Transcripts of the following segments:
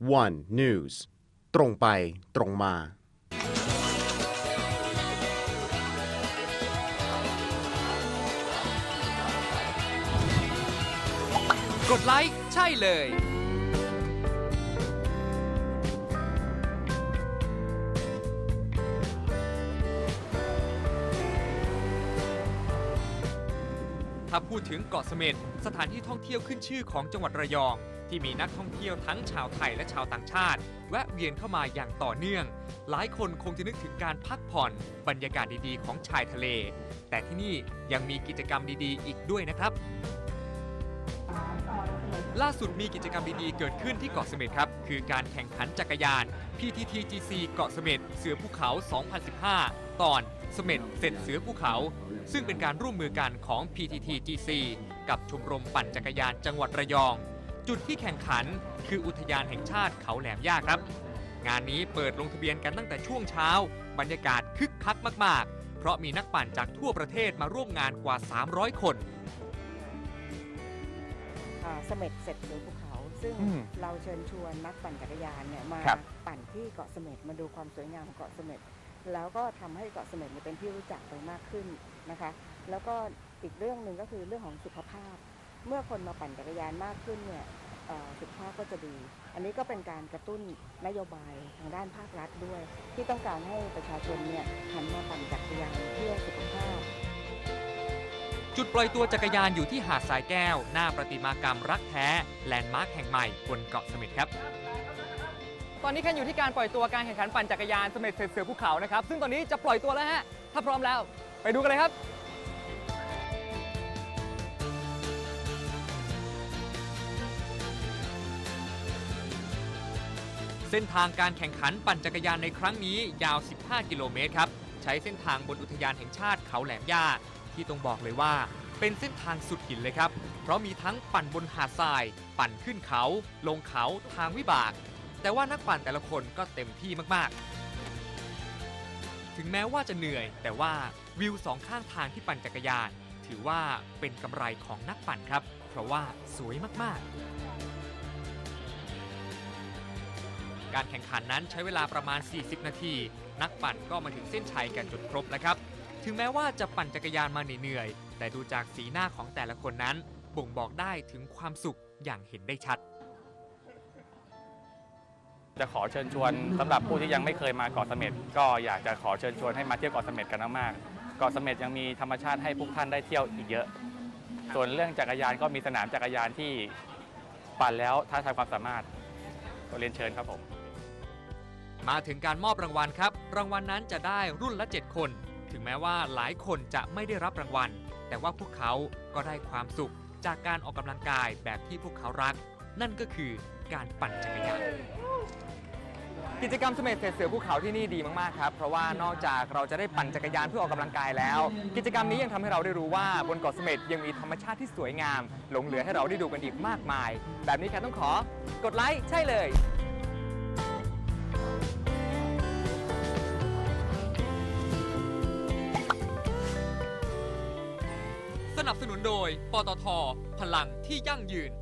One News ตรงไปตรงมา กดไลค์ ใช่เลย ถ้าพูดถึงเกาะเสม็ดสถานที่ท่องเที่ยวขึ้นชื่อของจังหวัดระยอง ที่มีนักท่องเที่ยวทั้งชาวไทยและชาวต่างชาติ แวะเวียนเข้ามาอย่างต่อเนื่อง หลายคนคงจะนึกถึงการพักผ่อนบรรยากาศดีๆ ของชายทะเล แต่ที่นี่ยังมีกิจกรรมดีๆ อีกด้วยนะครับ ล่าสุดมีกิจกรรมดีๆ เกิดขึ้นที่เกาะเสม็ดครับ คือการแข่งขันจักรยาน PTTGC เกาะเสม็ดเสือภูเขา 2015 ตอนเสม็ดเสร็จเสือภูเขา ซึ่งเป็นการร่วมมือกันของ PTTGC กับชมรมปั่นจักรยานจังหวัดระยอง จุดที่แข่งขันคืออุทยานแห่งชาติเขาแหลมย่าครับ งานนี้เปิดลงทะเบียนกันตั้งแต่ช่วงเช้า บรรยากาศคึกคักมาก ๆ เพราะมีนักปั่นจากทั่วประเทศมาร่วมงานกว่า 300 คนเสม็ดเสร็จหรือภูเขา ซึ่งอืมเราเชิญชวนนักปั่นจักรยานเนี่ยมาครับปั่นที่เกาะเสม็ดมาดูความสวยงามของเกาะเสม็ดแล้วก็ทำให้เกาะเสม็ดเนี่ยเป็นที่รู้จักไปมากขึ้นนะคะ แล้วก็อีกเรื่องหนึ่งก็คือเรื่องของสุขภาพ เมื่อคนมาปั่นจักรยานมากขึ้นเนี่ยเอ่อสุขภาพก็จะดี อันนี้ก็เป็นการกระตุ้นนโยบายทางด้านภาครัฐด้วย ที่ต้องการให้ประชาชนเนี่ยหันมาปั่นจักรยานเพื่อสุขภาพ จุดปล่อยตัวจักรยานอยู่ที่หาดทรายแก้ว หน้าประติมากรรมรักแท้แลนด์มาร์คแห่งใหม่บนเกาะเสม็ดครับ ตอนนี้แคนอยู่ที่การปล่อยตัวการแข่งขันปั่นจักรยานเสม็ดเสร็จเสือภูเขานะครับ ซึ่งตอนนี้จะปล่อยตัวแล้วฮะ ถ้าพร้อมแล้ว ไปดูกันเลยครับเส้นทางการแข่งขันปั่นจักรยานในครั้งนี้ยาว 15 กิโลเมตรครับ ใช้เส้นทางบนอุทยานแห่งชาติเขาแหลมย่า ที่ต้องบอกเลยว่า เป็นเส้นทางสุดหินเลยครับ เพราะมีทั้งปั่นบนหาดทราย ปั่นขึ้นเขา ลงเขาทางวิบาก แต่ว่านักปั่นแต่ละคนก็เต็มที่มากๆ ถึงแม้ว่าจะเหนื่อย แต่ว่าวิวสองข้างทางที่ปั่นจักรยาน ถือว่าเป็นกำไรของนักปั่นครับ เพราะว่าสวยมากๆการแข่งขันนั้นใช้เวลาประมาณ 40 นาที นักปั่นก็มาถึงเส้นชัยกันจนครบแล้วครับ ถึงแม้ว่าจะปั่นจักรยานมาเหนื่อยๆแต่ดูจากสีหน้าของแต่ละคนนั้น บ่งบอกได้ถึงความสุขอย่างเห็นได้ชัด จะขอเชิญชวนสำหรับผู้ที่ยังไม่เคยมาเกาะเสม็ดก็อยากจะขอเชิญชวนให้มาเที่ยวเกาะเสม็ดกันมากๆเกาะเสม็ดยังมีธรรมชาติให้พวกท่านได้เที่ยวอีกเยอะ ส่วนเรื่องจักรยานก็มีสนามจักรยานที่ปั่นแล้วท้าทายความสามารถก็เรียนเชิญครับผม มาถึงการมอบรางวัลครับ รางวัลนั้นจะได้รุ่นละ 7 คน ถึงแม้ว่าหลายคนจะไม่ได้รับรางวัล แต่ว่าพวกเขาก็ได้ความสุขจากการออกกำลังกายแบบที่พวกเขารัก นั่นก็คือการปั่นจักรยาน กิจกรรมเสม็ดเสร็จเสือภูเขาที่นี่ดีมากๆครับ เพราะว่านอกจากเราจะได้ปั่นจักรยานเพื่อออกกำลังกายแล้ว กิจกรรมนี้ยังทำให้เราได้รู้ว่าบนเกาะเสม็ดยังมีธรรมชาติที่สวยงาม หลงเหลือให้เราได้ดูกันอีกมากมาย แบบนี้แคนต้องขอกดไลค์ใช่เลย นับสนุนโดย ปตท พลังที่ยั่งยืน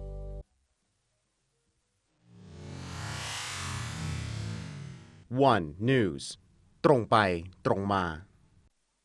One News ตรงไปตรงมา